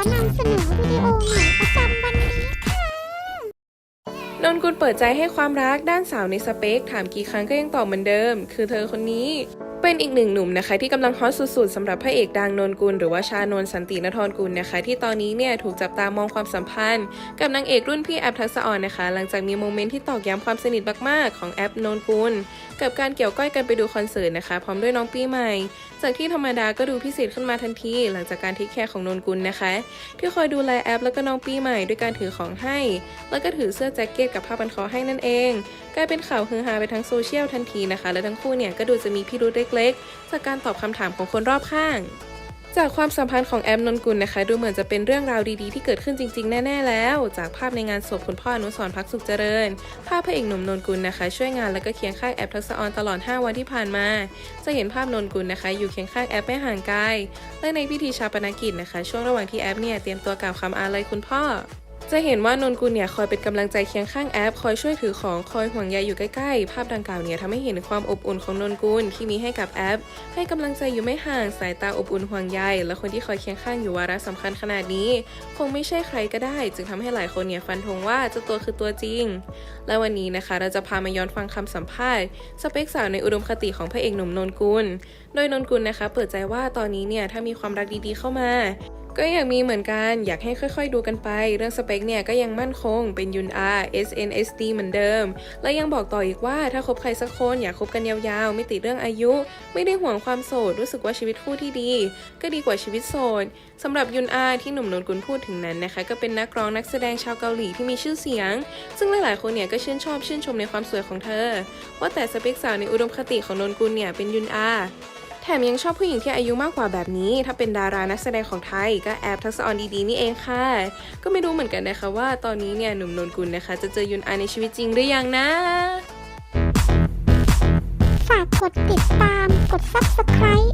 อนำเสนอวิดีโอใหม่ประจำวันนี้ค่ะ นนกุลเปิดใจให้ความรักด้านสาวในสเปค ถามกี่ครั้งก็ยังตอบเหมือนเดิม คือเธอคนนี้ เป็นอีกหนึ่งหนุ่มนะคะ ที่กำลังฮอตสุดๆสำหรับพระเอกดังนนกุลหรือว่าชานนสันตินทรกุลนะคะ ที่ตอนนี้เนี่ยถูกจับตามองความสัมพันธ์ กับนางเอกรุ่นพี่แอปทักษะอ่อนนะคะ หลังจากมีโมเมนต์ที่ตอกย้ำความสนิทมากๆของแอปนนกุลกับการเกี่ยวก้อยกันไปดูคอนเสิร์ตนะคะ พร้อมด้วยน้องปีใหม่ จากที่ธรรมดาก็ดูพิเศษขึ้นมาทันที หลังจากการเทคแคร์ของนนกุลนะคะ ที่คอยดูแลแอปแล้วก็น้องปีใหม่ด้วยการถือของให้ แล้วก็ถือเสื้อแจ็คเก็ตกับผ้าพันคอให้นั่นเอง กลายเป็นข่าวฮือฮาไปทั้งโซเชียลทันทีนะคะ และทั้งคู่เนี่ยก็ดูจะมีพิรุธเล็กๆ จากการตอบคำถามของคนรอบข้าง จากความสัมพันธ์ของแอมนนกุลนะคะ ดูเหมือนจะเป็นเรื่องราวดีๆ ที่เกิดขึ้นจริง ๆ แน่ ๆ แล้ว จากภาพในงานศพคุณพ่ออนุสรพักสุขเจริญ ภาพพระเอกหนุ่มนนกุลนะคะ ช่วยงานแล้วก็เคียงข้างแอปทักษออนตลอด 5 วันที่ผ่านมา จะเห็นภาพนนกุลนะคะ อยู่เคียงข้างแอปไม่ห่างไกลและในพิธีชาปนกิจนะคะ ช่วงระหว่างที่แอปเนี่ยเตรียมตัวกล่าวคำอาลัยคุณพ่อ จะเห็นว่านนกุลเนี่ยคอยเป็นกำลังใจเคียงข้างแอป คอยช่วยถือของคอยห่วงใยอยู่ใกล้ๆ ภาพดังกล่าวเนี่ยทำให้เห็นความอบอุ่นของนนกุลที่มีให้กับแอป ให้กำลังใจอยู่ไม่ห่างสายตาอบอุ่นห่วงใยและคนที่คอยเคียงข้างอยู่วาระสำคัญขนาดนี้ คงไม่ใช่ใครก็ได้ จึงทำให้หลายคนเนี่ยฟันธงว่าเจ้าตัวคือตัวจริง และวันนี้นะคะ เราจะพามาย้อนฟังคำสัมภาษณ์สเปคสาวในอุดมคติของพระเอกหนุ่มนนกุล โดยนนกุลนะคะ เปิดใจว่าตอนนี้เนี่ยถ้ามีความรักดีๆเข้ามา ก็อยากมีเหมือนกันอยากให้ค่อยๆดูกันไป เรื่องสเปคเนี่ยก็ยังมั่นคงเป็นยุน R SNSD เหมือนเดิม และยังบอกต่ออีกว่าถ้าคบใครสักคนอยากคบกันยาวๆ ไม่ติดเรื่องอายุ ไม่ได้ห่วงความโสดรู้สึกว่าชีวิตคู่ที่ดี ก็ดีกว่าชีวิตโสดสำหรับยุน R ที่หนุ่มนนกุลพูดถึงนั้นนะคะ ก็เป็นนักร้องนักแสดงชาวเกาหลีที่มีชื่อเสียง ซึ่งหลายๆคนเนี่ยก็ชื่นชอบชื่นชมในความสวยของเธอ ว่าแต่สเปคสาวในอุดมคติของนนกุลเนี่ยเป็นยุน R แถมยังชอบผู้หญิงที่อายุมากกว่าแบบนี้ ถ้าเป็นดารานักแสดงของไทยก็แอบทักษะออนดีๆนี่เองค่ะ ก็ไม่รู้เหมือนกันนะคะว่าตอนนี้เนี่ยหนุ่มนนกุลนะคะ จะเจอยุนอาในชีวิตจริงหรือยังนะ ฝากกดติดตาม กด subscribe